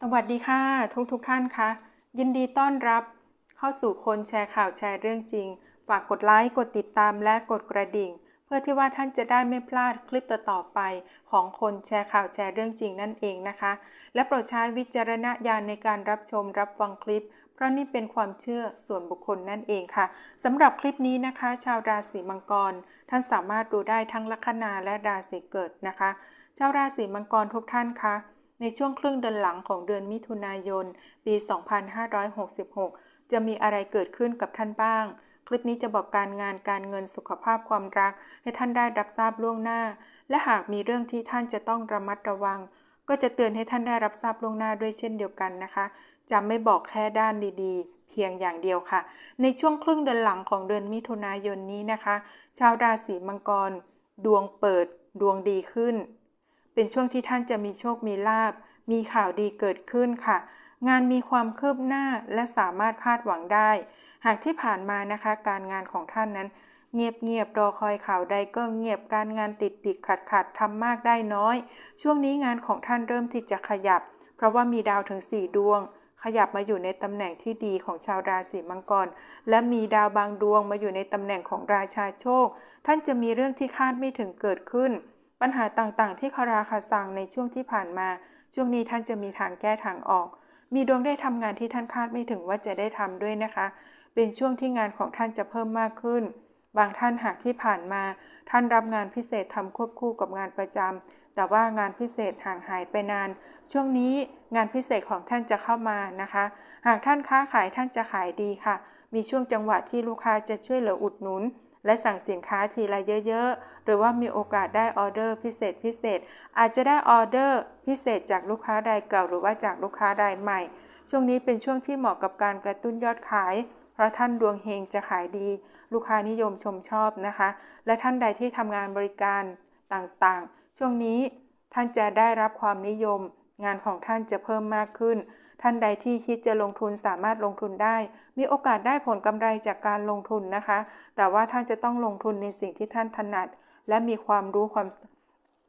สวัสดีค่ะ ทุกทุกท่านคะยินดีต้อนรับเข้าสู่คนแชร์ข่าวแชร์เรื่องจริง ฝากกดไลค์กดติดตามและกดกระดิ่ง เพื่อที่ว่าท่านจะได้ไม่พลาดคลิปต่อๆไป ของคนแชร์ข่าวแชร์เรื่องจริงนั่นเองนะคะ และโปรดใช้วิจารณญาณในการรับชมรับฟังคลิป เพราะนี่เป็นความเชื่อส่วนบุคคลนั่นเองค่ะสำหรับคลิปนี้นะคะ ชาวราศีมังกร ท่านสามารถดูได้ทั้งลัคนาและราศีเกิดนะคะ ชาวราศีมังกรทุกท่านคะ ในช่วงครึ่งเดือนหลังของเดือนมิถุนายน ปี 2566 จะมีอะไรเกิดขึ้นกับท่านบ้าง คลิปนี้จะบอกการงานการเงินสุขภาพความรัก ให้ท่านได้รับทราบล่วงหน้า และหากมีเรื่องที่ท่านจะต้องระมัดระวัง ก็จะเตือนให้ท่านได้รับทราบล่วงหน้าด้วยเช่นเดียวกันนะคะ จะไม่บอกแค่ด้านดีๆ เพียงอย่างเดียวค่ะ ในช่วงครึ่งเดือนหลังของเดือนมิถุนายนนี้นะคะ ชาวราศีมังกร ดวงเปิดดวงดีขึ้น เป็นช่วงที่ท่านจะมีโชคมีลาบ มีข่าวดีเกิดขึ้นค่ะ งานมีความคืบหน้าและสามารถคาดหวังได้ หากที่ผ่านมานะคะ การงานของท่านนั้น เงียบเงียบรอคอยข่าวใดก็เงียบการงานติดติดขัดขัดทำมากได้น้อย ช่วงนี้งานของท่านเริ่มที่จะขยับ เพราะว่ามีดาวถึง 4 ดวง ขยับมาอยู่ในตำแหน่งที่ดีของชาวราศีมังกร และมีดาวบางดวงมาอยู่ในตำแหน่งของราชาโชค ท่านจะมีเรื่องที่คาดไม่ถึงเกิดขึ้น ปัญหาต่างๆ ที่คาราคาซังในช่วงที่ผ่านมา ช่วงนี้ท่านจะมีทางแก้ทางออก มีดวงได้ทำงานที่ท่านคาดไม่ถึงว่าจะได้ทำด้วยนะคะ เป็นช่วงที่งานของท่านจะเพิ่มมากขึ้น บางท่านหากที่ผ่านมา ท่านรับงานพิเศษทำควบคู่กับงานประจำแต่ว่างานพิเศษห่างหายไปนาน ช่วงนี้งานพิเศษของท่านจะเข้ามานะคะ หากท่านค้าขายท่านจะขายดีค่ะ มีช่วงจังหวะที่ลูกค้าจะช่วยเหลืออุดหนุน และสั่งสินค้าทีละเยอะๆ หรือว่ามีโอกาสได้ออเดอร์พิเศษพิเศษ อาจจะได้ออเดอร์พิเศษจากลูกค้ารายเก่าหรือว่าจากลูกค้ารายใหม่ ช่วงนี้เป็นช่วงที่เหมาะกับการกระตุ้นยอดขาย เพราะท่านดวงเฮงจะขายดี ลูกค้านิยมชมชอบนะคะ และท่านใดที่ทำงานบริการต่างๆ ช่วงนี้ท่านจะได้รับความนิยม งานของท่านจะเพิ่มมากขึ้น ท่านใดที่คิดจะลงทุนสามารถลงทุนได้ มีโอกาสได้ผลกำไรจากการลงทุนนะคะ แต่ว่าท่านจะต้องลงทุนในสิ่งที่ท่านถนัด และมีความรู้ความ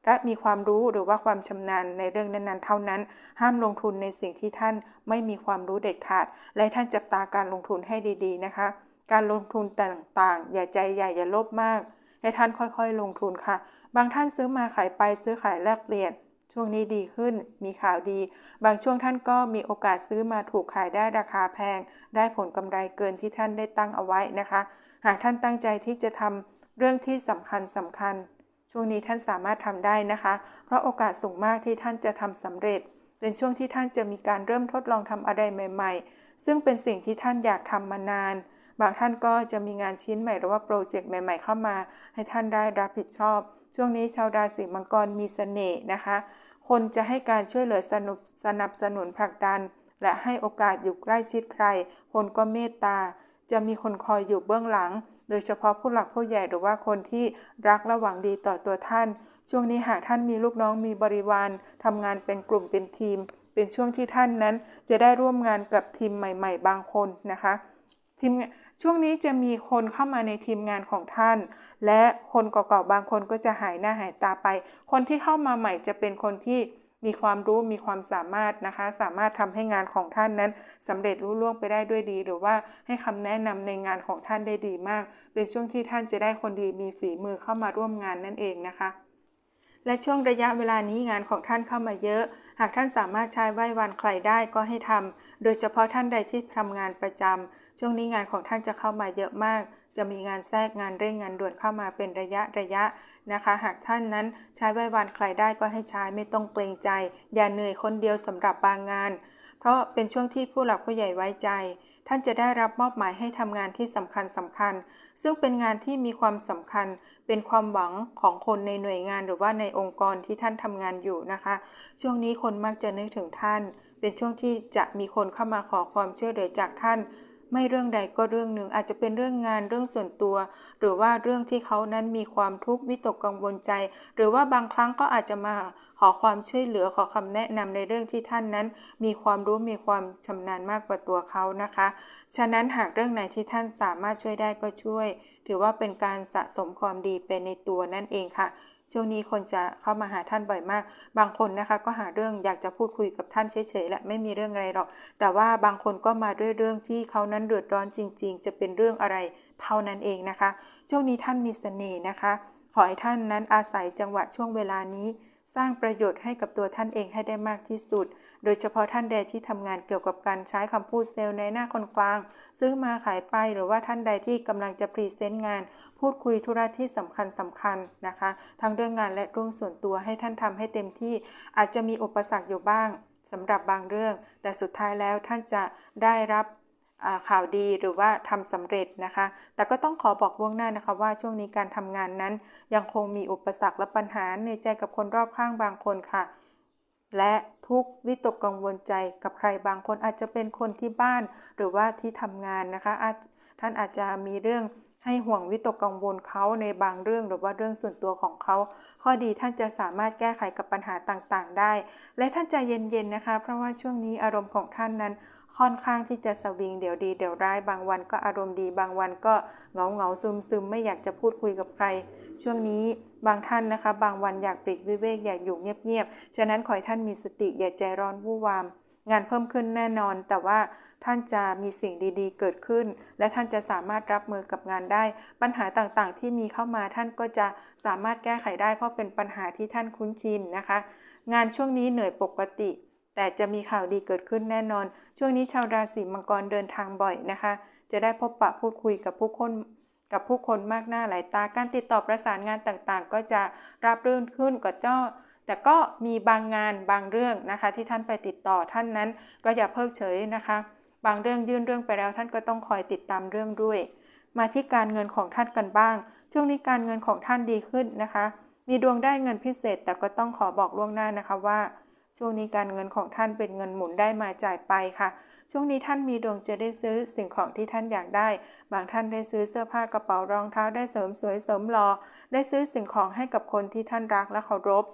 และมีความรู้หรือว่าความชำนาญในเรื่องนั้นๆ เท่านั้น ห้ามลงทุนในสิ่งที่ท่านไม่มีความรู้เด็ดขาด และท่านจับตาการลงทุนให้ดีๆนะคะ การลงทุนต่างๆ อย่าใจใหญ่อย่าโลภมาก ให้ท่านค่อยๆ ลงทุนค่ะ บางท่านซื้อมาขายไปซื้อขายแลกเปลี่ยน ช่วงนี้ดีขึ้น มีข่าวดี บางช่วงท่านก็มีโอกาสซื้อมาถูกขายได้ราคาแพง ได้ผลกำไรเกินที่ท่านได้ตั้งเอาไว้นะคะ หากท่านตั้งใจที่จะทำเรื่องที่สำคัญสำคัญ ช่วงนี้ท่านสามารถทำได้นะคะ เพราะโอกาสสูงมากที่ท่านจะทำสำเร็จ เป็นช่วงที่ท่านจะมีการเริ่มทดลองทำอะไรใหม่ ๆ ซึ่งเป็นสิ่งที่ท่านอยากทำมานาน บางท่านก็จะมีงานชิ้นใหม่หรือว่าโปรเจกต์ใหม่ ๆ เข้ามา ให้ท่านได้รับผิดชอบ ช่วงนี้ชาวราศีมังกรมีเสน่ห์นะคะ คนจะให้การช่วยเหลือสนุบสนับสนุนผลักดัน และให้โอกาสอยู่ใกล้ชิดใคร คนก็เมตตา จะมีคนคอยอยู่เบื้องหลัง โดยเฉพาะผู้หลักผู้ใหญ่หรือว่าคนที่รักและหวังดีต่อตัวท่าน ช่วงนี้หากท่านมีลูกน้องมีบริวารทำงานเป็นกลุ่มเป็นทีม เป็นช่วงที่ท่านนั้นจะได้ร่วมงานกับทีมใหม่ ๆ บางคนนะคะ ทีมช่วงนี้จะมีคนเข้ามาในทีมงานของท่าน และคนเก่าๆบางคนก็จะหายหน้าหายตาไป คนที่เข้ามาใหม่จะเป็นคนที่มีความรู้มีความสามารถนะคะ สามารถทำให้งานของท่านนั้นสำเร็จรุ่ล่วงไปได้ด้วยดี หรือว่าให้คำแนะนำในงานของท่านได้ดีมาก เป็นช่วงที่ท่านจะได้คนดีมีฝีมือเข้ามาร่วมงานนั่นเองนะคะ และช่วงระยะเวลานี้งานของท่านเข้ามาเยอะ หากท่านสามารถใช้ไหว้วันใครได้ก็ให้ทำโดยเฉพาะท่านใดที่ทำงานประจำ ช่วงนี้งานของท่านจะเข้ามาเยอะมาก จะมีงานแทรกงานเร่งงานด่วนเข้ามาเป็นระยะระยะนะคะ หากท่านนั้นใช้ไว้วันใครได้ก็ให้ใช้ไม่ต้องเกรงใจ อย่าเหนื่อยคนเดียวสำหรับบางงาน เพราะเป็นช่วงที่ผู้หลักผู้ใหญ่ไว้ใจ ท่านจะได้รับมอบหมายให้ทำงานที่สำคัญสำคัญ ซึ่งเป็นงานที่มีความสำคัญ เป็นความหวังของคนในหน่วยงานหรือว่าในองค์กรที่ท่านทำงานอยู่นะคะ ช่วงนี้คนมักจะนึกถึงท่าน เป็นช่วงที่จะมีคนเข้ามาขอความช่วยเหลือจากท่าน ไม่เรื่องใดก็เรื่องหนึ่งอาจจะเป็นเรื่องงานเรื่องส่วนตัว หรือว่าเรื่องที่เขานั้นมีความทุกข์วิตกกังวลใจ หรือว่าบางครั้งก็อาจจะมาขอความช่วยเหลือขอคำแนะนำในเรื่องที่ท่านนั้น มีความรู้มีความชำนาญมากกว่าตัวเขานะคะ ฉะนั้นหากเรื่องไหนที่ท่านสามารถช่วยได้ก็ช่วย ถือว่าเป็นการสะสมความดีไปในตัวนั่นเองค่ะ ช่วงนี้คนจะเข้ามาหาท่านบ่อยมาก บางคนนะคะก็หาเรื่องอยากจะพูดคุยกับท่านเฉยๆแหละไม่มีเรื่องอะไรหรอก แต่ว่าบางคนก็มาด้วยเรื่องที่เขานั้นเดือดร้อนจริง ๆ จะเป็นเรื่องอะไรเท่านั้นเองนะคะ ช่วงนี้ท่านมีเสน่ห์นะคะ ขอให้ท่านนั้นอาศัยจังหวะช่วงเวลานี้ สร้างประโยชน์ให้กับตัวท่านเองให้ได้มากที่สุด โดยเฉพาะท่านใดที่ทำงานเกี่ยวกับการใช้คำพูดเซลล์ในหน้าคนกลาง ซื้อมาขายไปหรือว่าท่านใดที่กำลังจะพรีเซนต์งาน พูดคุยธุระที่สำคัญสำคัญนะคะ ทั้งเรื่องงานและเรื่องส่วนตัวให้ท่านทำให้เต็มที่ อาจจะมีอุปสรรคอยู่บ้างสำหรับบางเรื่อง แต่สุดท้ายแล้วท่านจะได้รับข่าวดีหรือว่าทำสำเร็จนะคะ แต่ก็ต้องขอบอกล่วงหน้านะคะว่าช่วงนี้การทำงานนั้นยังคงมีอุปสรรคและปัญหาในใจกับคนรอบข้างบางคนค่ะ และทุกวิตกกังวลใจกับใครบางคนอาจจะเป็นคนที่บ้านหรือว่าที่ทำงานนะคะท่านอาจจะมีเรื่องให้ห่วงวิตกกังวลเขาในบางเรื่องหรือว่าเรื่องส่วนตัวของเขา ข้อดีท่านจะสามารถแก้ไขกับปัญหาต่างๆ ได้ และท่านใจเย็นๆนะคะ เพราะว่าช่วงนี้อารมณ์ของท่านนั้น ค่อนข้างที่จะสวิงเดี๋ยวดีเดี๋ยวร้ายบางวันก็อารมณ์ดี บางวันก็เหงาเหงาซึมซึมไม่อยากจะพูดคุยกับใคร ช่วงนี้บางท่านนะคะ บางวันอยากปลีกวิเวกอยากอยู่เงียบๆฉะนั้นขอให้ท่านมีสติอย่าใจร้อนวู่วาม งานเพิ่มขึ้นแน่นอน แต่ว่าท่านจะมีสิ่งดีๆ เกิดขึ้น และท่านจะสามารถรับมือกับงานได้ ปัญหาต่างๆ ที่มีเข้ามาท่านก็จะสามารถแก้ไขได้ เพราะเป็นปัญหาที่ท่านคุ้นชินนะคะ งานช่วงนี้เหนื่อยปกติ แต่จะมีข่าวดีเกิดขึ้นแน่นอน ช่วงนี้ชาวราศีมังกรเดินทางบ่อยนะคะ จะได้พบปะพูดคุยกับผู้คนกับผู้คนมากหน้าหลายตา การติดต่อประสานงานต่างๆ ก็จะรับรื่นขึ้นก็เจ้าแต่ก็มีบางงานบางเรื่องนะคะ ที่ท่านไปติดต่อท่านนั้นก็อย่าเพิกเฉยนะคะ บางเรื่องยื่นเรื่องไปแล้วท่านก็ต้องคอยติดตามเรื่องด้วย มาที่การเงินของท่านกันบ้าง ช่วงนี้การเงินของท่านดีขึ้นนะคะ มีดวงได้เงินพิเศษ แต่ก็ต้องขอบอกล่วงหน้านะคะว่า ช่วงนี้การเงินของท่านเป็นเงินหมุนได้มาจ่ายไปค่ะ ช่วงนี้ท่านมีดวงจะได้ซื้อสิ่งของที่ท่านอยากได้ บางท่านได้ซื้อเสื้อผ้ากระเป๋ารองเท้าได้เสริมสวยเสริมหลอ่อได้ซื้อสิ่งของให้กับคนที่ท่านรักและเคารพ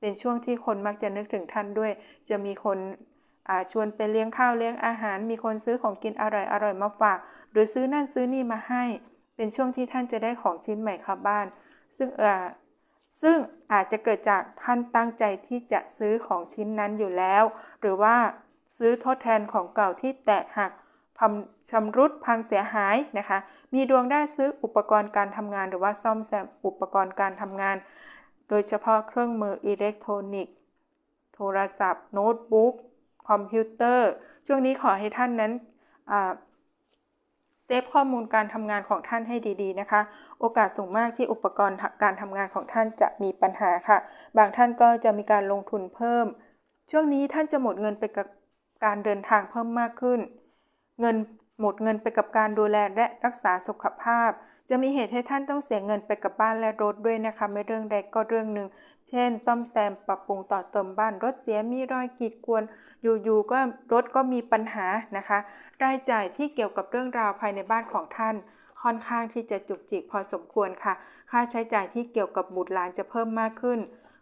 เป็นช่วงที่คนมักจะนึกถึงท่านด้วย จะมีคนชวนไปเลี้ยงข้าวเลี้ยงอาหาร มีคนซื้อของกินอร่อยอร่อยมาฝาก หรือซื้อนั่นซื้อนี่มาให้ เป็นช่วงที่ท่านจะได้ของชิ้นใหม่เข้าบ้าน ซึ่งเออ ซึ่งอาจจะเกิดจากท่านตั้งใจที่จะซื้อของชิ้นนั้นอยู่แล้ว หรือว่าซื้อทดแทนของเก่าที่แตกหักชำรุดพังเสียหายนะคะ มีดวงได้ซื้ออุปกรณ์การทำงาน หรือว่าซ่อมแซมอุปกรณ์การทำงาน โดยเฉพาะเครื่องมืออิเล็กทรอนิกส์ โทรศัพท์ โน้ตบุ๊ก คอมพิวเตอร์ ช่วงนี้ขอให้ท่านนั้น เซฟข้อมูลการทำงานของท่านให้ดีๆนะคะ โอกาสสูงมากที่อุปกรณ์การทำงานของท่านจะมีปัญหาค่ะ บางท่านก็จะมีการลงทุนเพิ่ม ช่วงนี้ท่านจะหมดเงินไปกับการเดินทางเพิ่มมากขึ้น เงินหมดเงินไปกับการดูแลและรักษาสุขภาพ จะมีเหตุให้ท่านต้องเสียเงินไปกับบ้านและรถด้วยนะคะไม่เรื่องใดก็เรื่องหนึ่ง เช่น ซ่อมแซมปรับปรุงต่อเติมบ้านรถเสียมีรอยขีดกวน อยู่ๆก็รถก็มีปัญหานะคะ รายจ่ายที่เกี่ยวกับเรื่องราวภายในบ้านของท่าน ค่อนข้างที่จะจุกจิกพอสมควรค่ะ ค่าใช้จ่ายที่เกี่ยวกับบุตรหลานจะเพิ่มมากขึ้น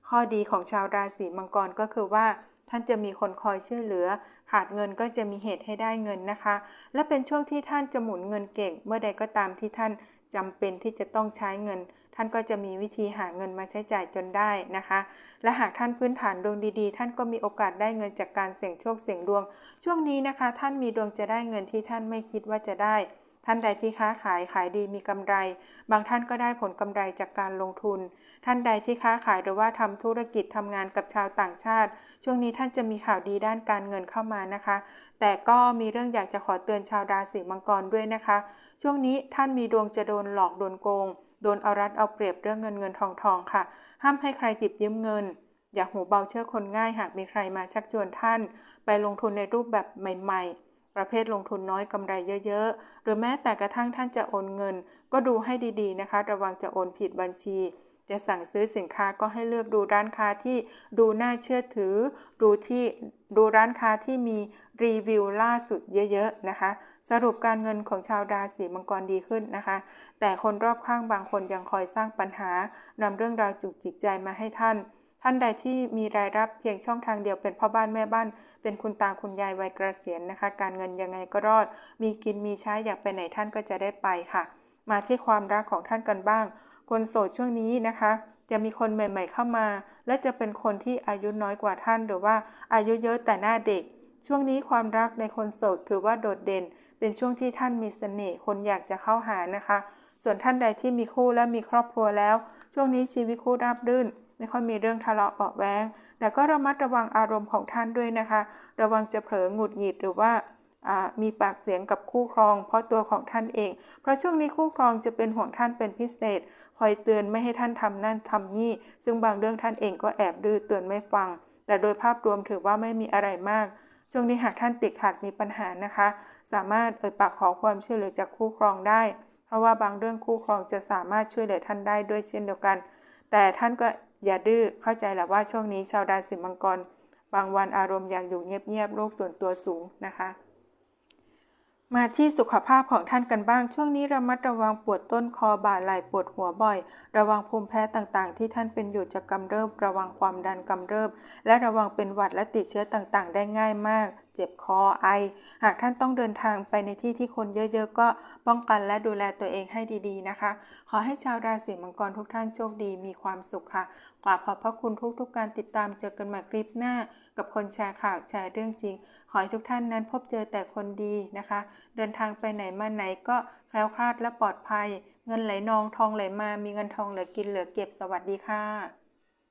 ข้อดีของชาวราศีมังกรก็คือว่าท่านจะมีคนคอยช่วยเหลือ ขาดเงินก็จะมีเหตุให้ได้เงินนะคะ และเป็นช่วงที่ท่านจะหมุนเงินเก่ง เมื่อใดก็ตามที่ท่าน จำเป็นที่จะต้องใช้เงิน ท่านก็จะมีวิธีหาเงินมาใช้จ่ายจนได้นะคะ และหากท่านพื้นฐานดวงดีๆ ท่านก็มีโอกาสได้เงินจากการเสี่ยงโชคเสี่ยงดวง ช่วงนี้นะคะ ท่านมีดวงจะได้เงินที่ท่านไม่คิดว่าจะได้ ท่านใดที่ค้าขายขายดีมีกำไร บางท่านก็ได้ผลกำไรจากการลงทุน ท่านใดที่ค้าขายหรือว่าทำธุรกิจทำงานกับชาวต่างชาติ ช่วงนี้ท่านจะมีข่าวดีด้านการเงินเข้ามานะคะ แต่ก็มีเรื่องอยากจะขอเตือนชาวราศีมังกรด้วยนะคะ ช่วงนี้ท่านมีดวงจะโดนหลอกโดนโกง โดนเอารัดเอาเปรียบเรื่องเงินเงินทองทองค่ะ ห้ามให้ใครจิบยืมเงิน อย่าหูเบาเชื่อคนง่าย หากมีใครมาชักชวนท่าน ไปลงทุนในรูปแบบใหม่ ๆประเภทลงทุนน้อยกำไรเยอะๆ หรือแม้แต่กระทั่งท่านจะโอนเงิน ก็ดูให้ดีๆนะคะ ระวังจะโอนผิดบัญชี จะสั่งซื้อสินค้าก็ให้เลือกดูร้านค้าที่ดูน่าเชื่อถือ ดูที่ดูร้านค้าที่มีรีวิวล่าสุดเยอะๆนะคะ สรุปการเงินของชาวราศีมังกรดีขึ้นนะคะ แต่คนรอบข้างบางคนยังคอยสร้างปัญหานำเรื่องราวจุกจิกใจมาให้ท่าน ท่านใดที่มีรายรับเพียงช่องทางเดียวเป็นพ่อบ้านแม่บ้าน เป็นคุณตาคุณยายวัยเกษียณนะคะ การเงินยังไงก็รอด มีกินมีใช้อยากไปไหนท่านก็จะได้ไปค่ะ มาที่ความรักของท่านกันบ้าง คนโสดช่วงนี้นะคะ จะมีคนใหม่ ๆ เข้ามา และจะเป็นคนที่อายุน้อยกว่าท่านหรือว่าอายุเยอะแต่หน้าเด็ก ช่วงนี้ความรักในคนโสดถือว่าโดดเด่น เป็นช่วงที่ท่านมีเสน่ห์คนอยากจะเข้าหานะคะ ส่วนท่านใดที่มีคู่และมีครอบครัวแล้ว ช่วงนี้ชีวิตคู่ราบรื่น ไม่ค่อยมีเรื่องทะเลาะเบาะแว้งแต่ก็ระมัดระวังอารมณ์ของท่านด้วยนะคะ ระวังจะเผลอหงุดหงิดหรือว่า มีปากเสียงกับคู่ครอง เพราะตัวของท่านเอง เพราะช่วงนี้คู่ครองจะเป็นห่วงท่านเป็นพิเศษ คอยเตือนไม่ให้ท่านทำนั่นทำนี่ ซึ่งบางเรื่องท่านเองก็แอบดื้อเตือนไม่ฟัง แต่โดยภาพรวมถือว่าไม่มีอะไรมาก ช่วงนี้หากท่านติดขัดมีปัญหานะคะ สามารถเอ่ยปากขอความช่วยเหลือจากคู่ครองได้ เพราะว่าบางเรื่องคู่ครองจะสามารถช่วยเหลือท่านได้ด้วยเช่นเดียวกัน แต่ท่านก็อย่าดื้อเข้าใจแหละว่าช่วงนี้ชาวราศีมังกร บางวันอารมณ์อยากอยู่เงียบๆโลกส่วนตัวสูงนะคะ มาที่สุขภาพของท่านกันบ้าง ช่วงนี้ระมัดระวังปวดต้นคอบ่าไหล่ปวดหัวบ่อย ระวังภูมิแพ้ต่างๆ ที่ท่านเป็นอยู่จะกำเริบ ระวังความดันกำเริบ และระวังเป็นหวัดและติดเชื้อต่างๆ ได้ง่ายมาก เจ็บคอไอ หากท่านต้องเดินทางไปในที่ที่คนเยอะๆ ก็ป้องกันและดูแลตัวเองให้ดีๆนะคะ ขอให้ชาวราศีมังกรทุกท่านโชคดีมีความสุขค่ะกราบขอบพระคุณทุกๆการติดตามเจอกันใหม่คลิปหน้า กับคนแชร์ข่าวแชร์เรื่องจริง ให้ทุกท่านนั้นพบเจอแต่คนดีนะคะ เดินทางไปไหนมาไหนก็แคล้วคลาดและปลอดภัย เงินไหลนองทองไหลมามีเงินทองเหลือกินเหลือเก็บสวัสดีค่ะ